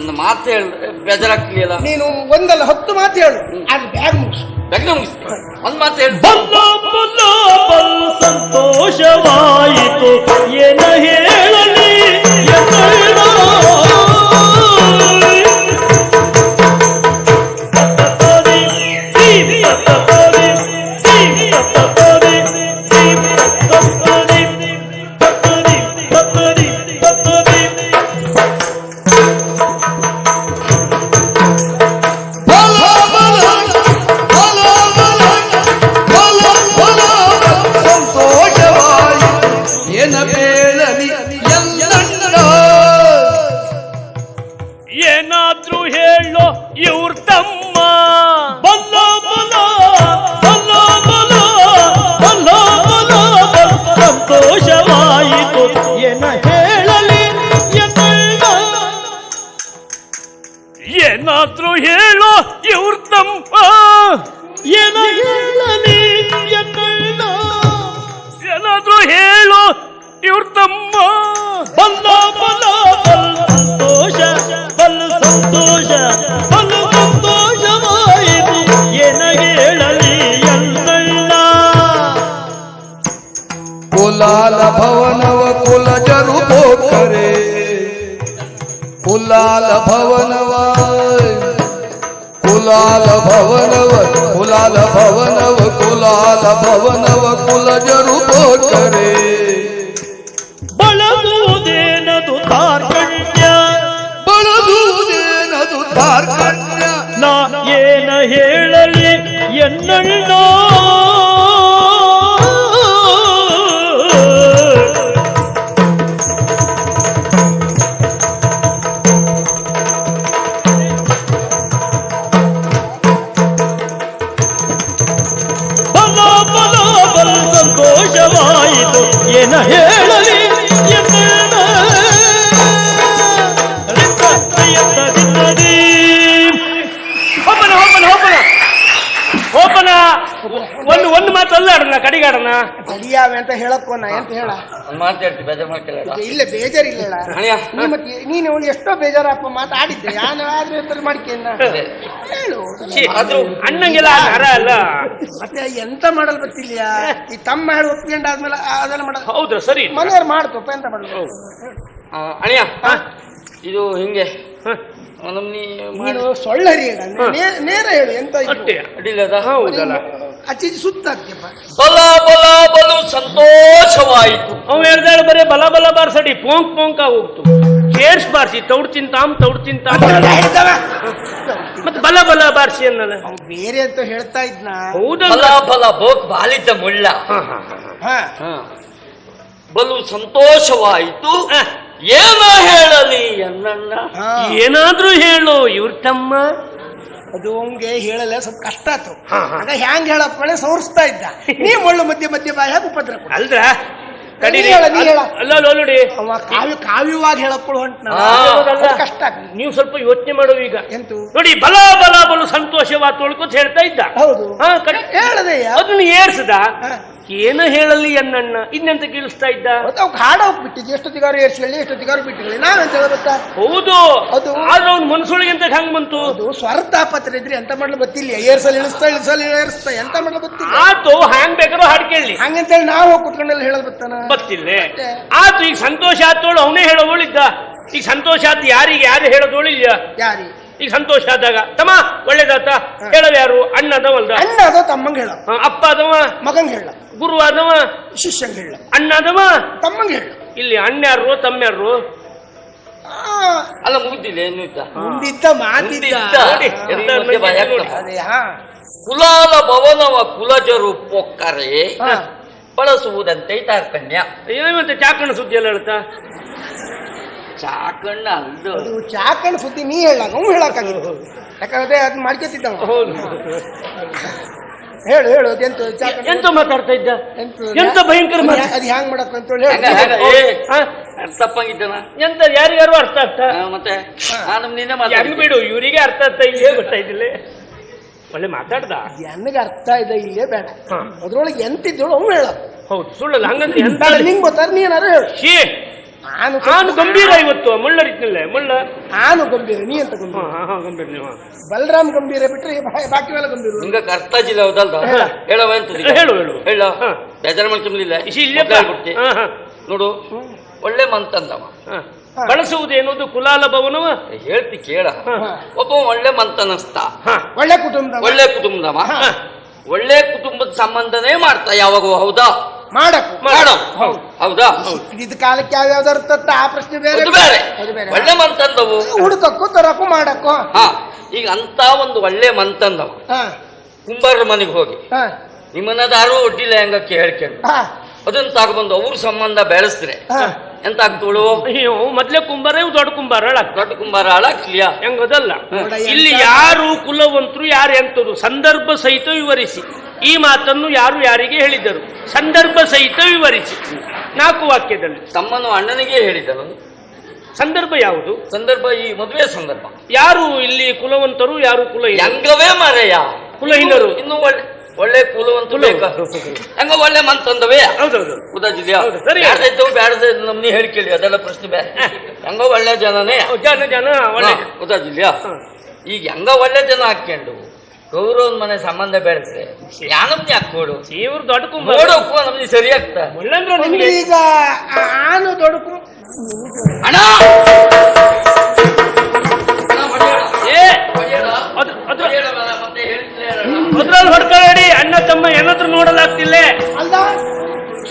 ಒಂದು ಮಾತು ಹೇಳಿದ್ರೆ ಬೇಜಾರಾಗ್ಲಿಲ್ಲ ನೀನು ಒಂದಲ್ಲ ಹತ್ತು ಮಾತು ಹೇಳು. ಅದು ಬ್ಯಾಗ್ ಮುಗಿಸು. ಬೆಗ್ನ ಮುಗಿಸ್. ಒಂದ್ ಮಾತು ಹೇಳಿ. ಬಲ್ಲ ಬಲ್ಲ ಬಲ್ಲ ಸಂತೋಷವಾಯಿತು. ಏನ ಹೇಳಲಿ? ಎನ್ನಡ. ಏನ ಬೇಳಲಿ ಎಲ್ಲಣ್ಣ ಏನಾದ್ರೂ ಹೇಳೋ ಇವ್ರ ತಮ್ಮ. ಬಲ್ಲ ಬಲ ಬಲ್ಲ ಬಲ ಬಲ್ಲ ಬಲ ಸಂತೋಷವಾಯಿತು. ಏನ ಹೇಳಲಿ ಏನಾದ್ರೂ ಹೇಳೋ ಇವ್ರ ತಮ್ಮ. ಏನ ಹೇಳಲಿ ಏನಾದ್ರೂ ಹೇಳೋ ಇವ್ರ ತಮ್ಮ ಬಲ್ಲ ಬಲ ಬಲ್ಲ ಸಂತೋಷ ಬಲ್ಲ ಸಂತೋಷ ಬಲ್ಲ ಸಂತೋಷವಾಯಿತು ಏನ ಹೇಳಲಿ ಎನ್ನಣ್ಣ ಕುಲಾಲ ಭವನವ ಕುಲಜರು ಹೋಗರೆ ಕುಲಾಲ ಭವನವ ಕುಲಾಲ ಭವನವ ಕುಲಾಲ ಭವನವ ಕುಲಾಲ ಭವನವ ಕುಲಜರು ಹೋಗರೆ ಬಳದುವುದೇನದು ನಾ ಏನ ಹೇಳಲಿ ಎನ್ನಣ್ಣ? ಒಂದು ಒಂದು ಮಾತು ಅಲ್ಲಾಡನ ಕಡಿಗಾಡನ ಗಡಿಯಾವೆ ಅಂತ ಹೇಳಕ್ಕೋನ ಎಂತ ಹೇಳ? ಮಾತಾಡ್ತಿ ಬೇಜಾರ್ ಮಾಡ್ಕೊಳ್ಳ ಇಲ್ಲ ಬೇಜಾರಿಲ್ಲ ಅಳಿಯ. ನೀ ಮತ್ತೆ ನೀನು ಎಷ್ಟೋ ಬೇಜಾರಪ್ಪ ಮಾತಾಡಿದ್ದೆ ನಾನು ಆದ್ರೆ ಉತ್ತರ ಮಾಡ್ಕೇನ ಹೇಳು. ಆದ್ರೂ ಅಣ್ಣಂಗೆಲ್ಲ ನರ ಅಲ್ಲ. ಮತ್ತೆ ಎಂತ ಮಾಡಲ್ ಗೊತ್ತಿಲ್ಲ ಈ ತಮ್ಮ ಹೇಳಿ ಒಪ್ಕೊಂಡಾದ್ಮೇಲೆ ಅದೆಲ್ಲ ಮಾಡ ಹೌದು ಸರಿ. ಮನೆಯವ್ರು ಮಾಡ್ತಪ್ಪ ಎಂತ ಮಾಡಲು ಅಣಿಯ ಇದು ಹಿಂಗೆ. ಸೊಳ್ಳೆ ನೀನು ಸೊಳ್ಳರಿ ಹೇಳ ನೇರ ಹೇಳು ಎಂತ ಇದು? ಅಷ್ಟೇ ಅಡಿಲ್ಲದ ಹೌದಲ್ಲ. ಅಚ್ಚಿ ಸುತ್ತಾಕ್ಯಪ್ಪ ಬಲ ಬಲ ಬಲು ಸಂತೋಷವಾಯಿತು. ಅವ್ ಹೇಳ್ದಾಳೆ ಬರೇ ಬಲ ಬಲ ಬಾರ್ಸಡಿ ಪೋಂಕ್ ಪೋಂಕ ಹೋಗ್ತು. ಕೇರ್ಸ್ ಬಾರ್ಸಿ ತೌಡ್ ತಿಂತಾಮ್ ತೌಡ್ ತಿಂತಾಮ್ ಮತ್ತೆ ಬಲ ಬಲ ಬಾರ್ಸಿ ಅನ್ನಲ್ಲ ಅವ್ನು ಬೇರೆ ಅಂತ ಹೇಳ್ತಾ ಇದ್ನ. ಹೌದಲ್ಲ. ಬಲ ಬಲ ಬೋಕ್ ಬಾಲಿದ್ದ ಮುಳ್ಳ. ಹ, ಹ, ಹ, ಹ. ಹಾ. ಬಲು ಸಂತೋಷವಾಯಿತು. ಏನ ಹೇಳಲಿ ಅನ್ನಣ್ಣ. ಏನಾದ್ರೂ ಹೇಳು ಇವ್ರ ತಮ್ಮ. ಅದು ಅವಂಗೆ ಹೇಳಲ್ಲ ಸ್ವಲ್ಪ ಕಷ್ಟ ಹಾ. ಆಗ ಹ್ಯಾಂಗ್ ಹೇಳಪ್ಪಳೆ ಸೋರಿಸ್ತಾ ಇದ್ದ. ನೀ ಮುಳ್ಳು ಮಧ್ಯ ಮಧ್ಯ ಬಾಯಿ ಉಪದ್ರ. ಅಲ್ದ್ರ? ನೋಡಿ. ಕಾವ್ಯ ಕಾವ್ಯವಾಗಿ ಹೇಳಕ್ಕಳು ಹೊಂಟ ಕಷ್ಟ. ನೀವು ಸ್ವಲ್ಪ ಯೋಚನೆ ಮಾಡು ಈಗ. ಎಂತು? ನೋಡಿ ಬಲ ಬಲ ಬಲು ಸಂತೋಷವಾದ ತೊಳ್ಕೊತ ಹೇಳ್ತಾ ಇದ್ದ. ಹೌದು. ಅದನ್ನ ಏರ್ಸದ. ಏನು ಹೇಳಲಿ ಎನ್ನಣ್ಣ ಇನ್ನೆಂತ ಕೇಳಿಸ್ತಾ ಇದ್ದ? ಅವ್ ಹಾಡ ಹೋಗ್ಬಿಟ್ಟಿದ್ದೆ ಎಷ್ಟೊತ್ತಿಗಾರು ಏರ್ಸ್ಕೊಳ್ಳಿ ಎಷ್ಟೊತ್ತಿಗಾರು ಬಿಟ್ಟಿರಲಿ ಅಂತ ಹೇಳ್ಬೇಕಾ? ಹೌದು. ಅದು ಆದ್ರೆ ಅವ್ನ ಮನ್ಸೊಳಗೆ ಅಂತ ಹಂಗ್ ಬಂತು? ಅದು ಸ್ವರ್ತಾಪತ್ರ ಇದ್ರೆ ಎಂತ ಮಾಡ್ಲು ಗೊತ್ತಿಲ್ಲ. ಏರ್ಸಲ್ ಇಳಿಸ್ತಾ ಇಳಿಸಲ್ ಏರ್ಸ್ತಾ ಎಂತ ಮಾಡ್ಲು ಗೊತ್ತಿಲ್ಲ. ಆತು ಹ್ಯಾಂಗ್ ಬೇಕಾದ್ರೂ ಹಾಡ್ ಕೇಳಿ ಹಂಗಂತೇಳಿ ನಾವು ಹೋಗಿ ಕುತ್ಕೊಂಡೆಲ್ಲ ಹೇಳೋದು ಬರ್ತಾನ ಗೊತ್ತಿಲ್ಲ. ಆತು ಈಗ ಸಂತೋಷ ಆತೋಳು ಅವನೇ ಹೇಳೋಳಿದ್ದ ಈಗ ಸಂತೋಷ ಆದ್ ಯಾರಿಗೆ? ಯಾರು ಹೇಳೋದೋಳಿಲ್ಲ ಯಾರಿ ಈಗ ಸಂತೋಷ ಆದಾಗ ತಮ್ಮ ಒಳ್ಳೇದಾತ. ಹೇಳೋದು ಯಾರು? ಅಣ್ಣ ಅದವಲ್ದ ಅಣ್ಣ ಅದ ತಮ್ಮಂಗ್ ಹೇಳ ಅಪ್ಪ ಅದವ? ಮಗಂಗ್ ಹೇಳ ಗುರು ಆದವ ಶಿಷ್ಯಂಗ್ ಹೇಳ ಅಣ್ಣ ಅದವ ತಮ್ಮಂಗೆ ಹೇಳ ಇಲ್ಲಿ ಅಣ್ಣ ತಮ್ಮ್ಯಾರು ತಮ್ಮ ಯಾರು ಅಲ್ಲ ಮುಗಿದಿಲ್ಲ ಏನು ಮುಂದಿದ್ದ ಮಾತಿದ್ದ. ನೋಡಿ, ಭಯ. ಆಗ್ತದೆ. ಅದೇ ಹಾ. ಕುಲಾಲ ಭವನವ ಕುಲಜರು ಪೊಕ್ಕರೆ. ಹಾ. ಬಳಸುವುದಂತೆ ತಾರ್ಕಣ್ಯ ಏನಂತ ಚಾಕಣ ಸುದ್ದಿ ಎಲ್ಲ ಹೇಳ್ತಾ? ಚಾಕಣ್ಣ ಅಲ್ದು ಅದು ಚಾಕಣ ಸುದ್ದಿ ನೀ ಹೇಳಾಕ ಅವ್ನು ಹೇಳಕ್ಕಾಗಿಲ್ಲ. ಯಾಕಂದ್ರೆ ಅದ್ ಮಾಡ್ಕೊತಿದ್ದವ. ಹೌದು. ಹೇಳು ಹೇಳು ಅದೆಂತ ಎಂತ ಮಾತಾಡ್ತಾ ಇದ್ದ? ಎಂತ ಎಂತ ಭಯಂಕರ ಮಾತು. ಅದ್ ಹ್ಯಾಂಗ್ ಮಾಡಕ್ ಅಂತ ಹೇಳಿ? ತಪ್ಪಂಗಿದ್ದನ? ಎಂತ ಯಾರಿಗಾರು ಅರ್ಥ ಆಗ್ತಾ? ಮತ್ತೆ? ನಾನು ನಿನ್ನೆ ಹೆಂಗ್ ಮಾತಾಡಿ ಬಿಡು ಇವರಿಗೆ ಅರ್ಥ ಆಗ್ತಾ ಇಲ್ಲೇ ಗೊತ್ತಾಯ್ತಿಲ್ಲ ಒಳ್ಳೆ ಮಾತಾಡ್ದ? ನನಗೆ ಅರ್ಥ ಇದೆ ಇಲ್ಲೇ ಬೇಡ. ಅದ್ರೊಳಗೆ ಎಂತಿದ್ದಳು ಅವ್ನು ಹೇಳ. ಹೌದು ಸುಳ್ಳಲ್ಲ ಹಂಗಂತ ಎಂತ ನಿಂಗ್ ಗೊತ್ತಾರ ನೀ ಏನಾರು ಹೇಳು. ಶೀ ಆನು ಆನು ಗಂಭೀರ ಇವತ್ತು ಮುಳ್ಳ ಆನು ಗಂಭೀರ ನೀ ಅಂತ ಗಂಭೀರ? ನೀವು. ಬಲರಾಮ್ ಗಂಭೀರ ಬಿಟ್ರೆ ಬಾಕಿ ಮೇಲೆ ಗಂಭೀರ ನಿಮ್ಗೆ ಅರ್ಥ ಜಿಲ್ಲೆ ಹೌದಲ್ದ ಹೇಳ. ಹೇಳವ ಅಂತ? ಹೇಳು, ಹೇಳು. ಹೇಳ ಹಾ. ಇಲ್ಲೇ ನೋಡು ಒಳ್ಳೆ ಮಂತಂದವ. ಹಾ. ಬಳಸುವುದೇನೋದು ಕುಲಾಲ ಭವನವ? ಹೇಳ್ತಿ ಕೇಳ. ಹಾ. ಒಬ್ಬ ಒಳ್ಳೆ ಮಂತನಸ್ತ. ಹಾ. ಒಳ್ಳೆ ಕುಟುಂಬ ಒಳ್ಳೆ ಕುಟುಂಬದವ. ಹಾ. ಒಳ್ಳೆ ಕುಟುಂಬದ ಸಂಬಂಧನೇ ಮಾಡ್ತಾ ಯಾವಾಗ ಹೌದಾ? ಮಾಡಕು ಮಾಡೋ. ಹೌದು. ಹೌದಾ? ಇದು ಕಾಲಕ್ಕೆ ಯಾವ ಯಾವ್ದಾರು ತತ್ತ ಆ ಪ್ರಶ್ನೆ ಬೇರೆ ಅದು ಬೇರೆ. ಅದು ಬೇರೆ. ಒಳ್ಳೆ ಮಂತಂದವು. ಹುಡುಕಕ್ಕೂ ತರಕು ಮಾಡಕ್ಕು. ಹಾ. ಈಗ ಅಂತ ಒಂದು ಒಳ್ಳೆ ಮಂತಂದವ. ಹಾ. ಕುಂಬಾರರ ಮನೆಗೆ ಹೋಗಿ. ಹಾ. ನಿಮ್ಮನ್ನದಾರು ಒಡ್ಡಿಲ್ಲ ಹೆಂಗಕ್ಕೆ ಹೇಳ್ಕೊಂಡು. ಹಾ. ಅದನ್ನ ತಗೊಂಡ್ಬಂದು ಅವ್ರ ಸಂಬಂಧ ಬೆಳೆಸಿದ್ರೆ ಹಾ. ಎಂತ ಆಗ್ತೋಳು ಅಯ್ಯೋ ಮೊದ್ಲೇ ಕುಂಬಾರ ಇವು ದೊಡ್ಡ ಕುಂಬಾರ ಅಳ ದೊಡ್ಡ ಕುಂಬಾರ ಹಾಳಾಗ್ಲಿಯಾ? ಹೆಂಗದಲ್ಲ? ನೋಡ ಇಲ್ಲಿ ಎಂತ- ಯಾರು ಕುಲವಂತರು ಯಾರು ಎಂತರು ಸಂದರ್ಭ ಸಹಿತ ವಿವರಿಸಿ. ಈ ಮಾತನ್ನು ಯಾರು ಯಾರಿಗೆ ಹೇಳಿದರು ಸಂದರ್ಭ ಸಹಿತ ವಿವರಿಸಿ ನಾಲ್ಕು ವಾಕ್ಯದಲ್ಲಿ. ತಮ್ಮನ್ನು ಅಣ್ಣನಿಗೆ ಹೇಳಿದರು ಸಂದರ್ಭ ಯಾವುದು? ಸಂದರ್ಭ ಈ ಮದುವೆ ಸಂದರ್ಭ. ಯಾರು ಇಲ್ಲಿ ಕುಲವಂತರು ಯಾರು ಕುಲ ಹೆಂಗವೇ ಮಾರಯ್ಯ ಕುಲಹೀನರು. ಇನ್ನು ಒಳ್ಳೆ ಒಳ್ಳೆ ಕುಲವಂತ ಹಂಗ ಒಳ್ಳೆ ಮಂತಂದವೇ. ಹೌದೌದು. ಉದಾಜಿದ್ಯಾ. ಬ್ಯಾಡ್ದೈತು ಬ್ಯಾಡದ ನಮ್ನಿ ಹೇಳಿ ಕೇಳಿ ಅದೆಲ್ಲ ಪ್ರಶ್ನೆ ಬೇರೆ ಹೆಂಗ ಒಳ್ಳೆ ಜನನೇ. ಜನ ಜನ ಒಳ್ಳೆ ಉದಾಜಿದ್ಯಾ. ಈಗ ಹೆಂಗ ಒಳ್ಳೆ ಜನ ಹಾಕ್ಕೊಂಡು ಗೌರವದ ಮನೆ ಸಂಬಂಧ ಬೆಳೆದ್ರೆ ಯಾನಮ್ನಿ ಹಾಕ್ಬೋಡು ಇವ್ರು ದೊಡ್ಡ ಕುಂಬಾರ ನೋಡೋಕ್ಕೂ ನಮ್ಗೆ ಸರಿ ಆಗ್ತಾ. ಮುಳ್ಳಂದ್ರ ನಿಮ್ಗೆ ನಿಮ್ಗೆ ಈಗ ಆನು ದೊಡಕು ಅಣ್ಣ! ಅದ್ರಲ್ಲಿ ಹೊಡ್ಕೊಳ್ಳಿ ಅಣ್ಣ ತಮ್ಮ ಏನಾದ್ರು ನೋಡಲಾಗ್ತಿಲ್ಲ. ಅಲ್ಲ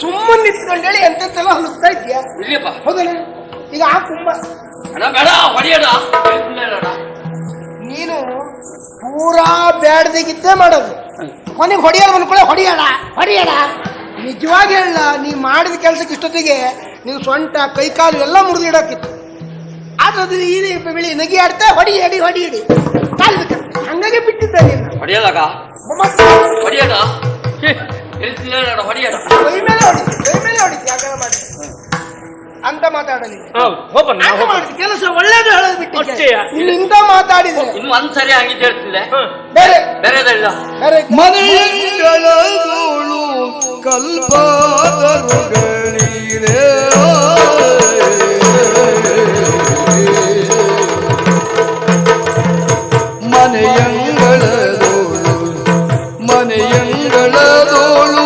ಸುಮ್ಮನೆ ನಿಂತ್ಕೊಂಡೇಳಿ ಎಂತೆಲ್ಲ ಹುಡುಕ್ತಾ ಇದೆಯಾ ಇಲ್ಲಪ್ಪ. ಹೌದಲ್ಲ ಈಗ ಆ ಕುಂಬ. ಅಣ್ಣ ಬೇಡ ನೀನು ಪೂರಾ ಬ್ಯಾಡ್ದಿಗಿದ್ದೇ ಮಾಡೋದು. ಕೊನೆಗೆ ಹೊಡಿಯೋದು ಅನ್ಕೊಳ್ಳೆ ಹೊಡಿಯೋಣ ಹೊಡಿಯೋಣ ನಿಜವಾಗಿ ಹೇಳ ನೀ ಮಾಡಿದ ಕೆಲಸಕ್ಕೆ ಇಷ್ಟೊತ್ತಿಗೆ ನೀವು ಸೊಂಟ ಕೈಕಾಲು ಎಲ್ಲ ಮುರಿದಿಡೋಕಿತ್ತು. ಆದ್ರೆ ಅದು ಈ ಬೆಳಿ ನಗಿ ಆಡ್ತಾ ಹೊಡಿ ಹಡಿ ಹೊಡಿ ಹಿಡಿ ಕಾಲಿದ ಹಂಗಾಗಿ ಬಿಟ್ಟಿದ್ದ ನೀನು. ಮತ್ತೆ? ಹೊಡಿಯೋಣ ಹೊಡಿಯೋಣ ಕೈ ಮೇಲೆ ಹೊಡಿತಿ ಕೈ ಮೇಲೆ ಹೊಡಿತಿ. ಹಾಗೆಲ್ಲ ಮಾಡಿ. ಅಂತ ಮಾತಾಡಲಿ. ಹೌದು ಹೋಗೋಣ ನಾವು ಹೋಗೋಣ. ಕೆಲಸ ಒಳ್ಳೇದು ಹೇಳೋದು ಬಿಟ್ಟು? ಇನ್ನು ಇಂಥ ಮಾತಾಡಿದ್ರೆ ಇನ್ನು ಒಂದ್ಸರಿ ಹೇಳ್ತಿಲ್ಲ ಹಾ. ಬೇರೆ. ಬೇರೆದಲ್ಲ. ಬೇರೆ. ಮನೆಯಂಗಳದೋಳು ಕಲ್ಪಾದರುಗಳೀರೇ ಮನೆಯಂಗಳದೋಳು ಮನೆಯಂಗಳದೋಳು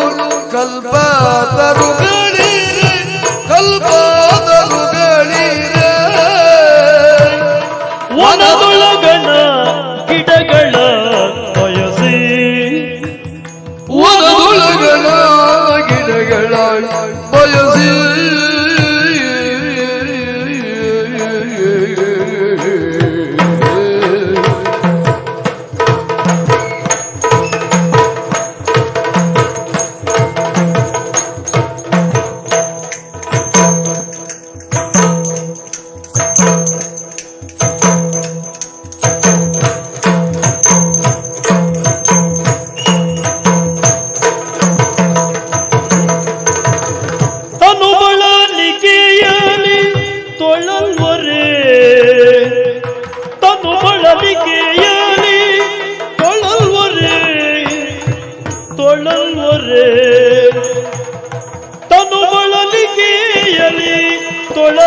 ಕಲ್ಪಾದರುಗಳೀರೆ ಕಲ್ಪಾದರುಗಳೀರೇ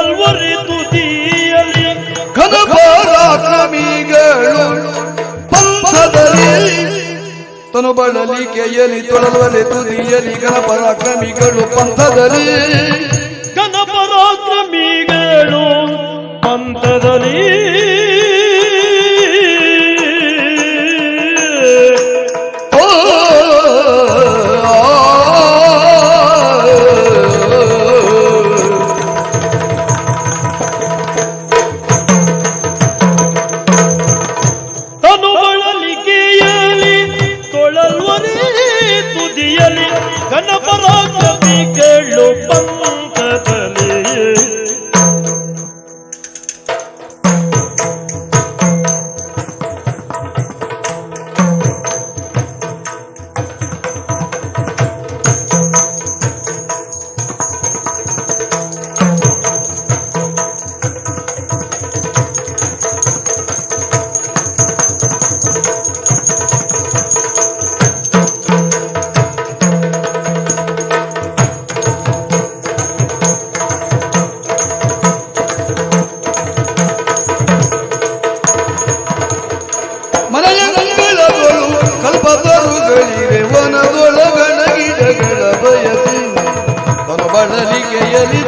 ತೊಳಲ್ವರೆ ತುದಿಯಲಿ ಘನಪರಾಕ್ರಮಿಗಳು ಪಂಥದಲ್ಲಿ ತನು ಬಳಲಿಕೆಯಲಿ ತೊಳಲ್ವಲೆ ತುದಿಯಲಿ ಘನಪರಾಕ್ರಮಿಗಳು ಪಂಥದಲ್ಲಿ ಘನಪರಾಕ್ರಮಿಗಳು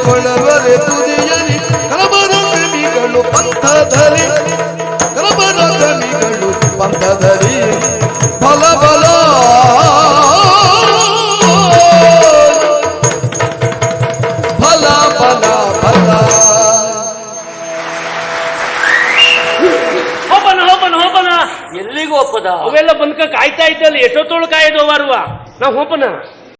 ತೊಳವರೆ ತುದಿಯಲಿ ಕರಬರ ಕಮಿಗಳು ಪಂಥದಲ್ಲಿ ಕರಬರ ಕಮಿಗಳು ಪಂಥದಲ್ಲಿ. ಬಲ ಬಲ. ಬಲ ಬಲ ಬಲ. ಹೋಪನ ಹೋಪನ ಹೋಪನ ಎಲ್ಲಿಗೂ ಒಪ್ಪದ ಅವೆಲ್ಲ ಬಂದ್ಕ ಕಾಯ್ತಾ ಇದ್ದಲ್ಲಿ ಎಷ್ಟೊತ್ತೊಳು ಕಾಯ್ದು ಅವಾರುವ ನಾವು ಹೋಪನ.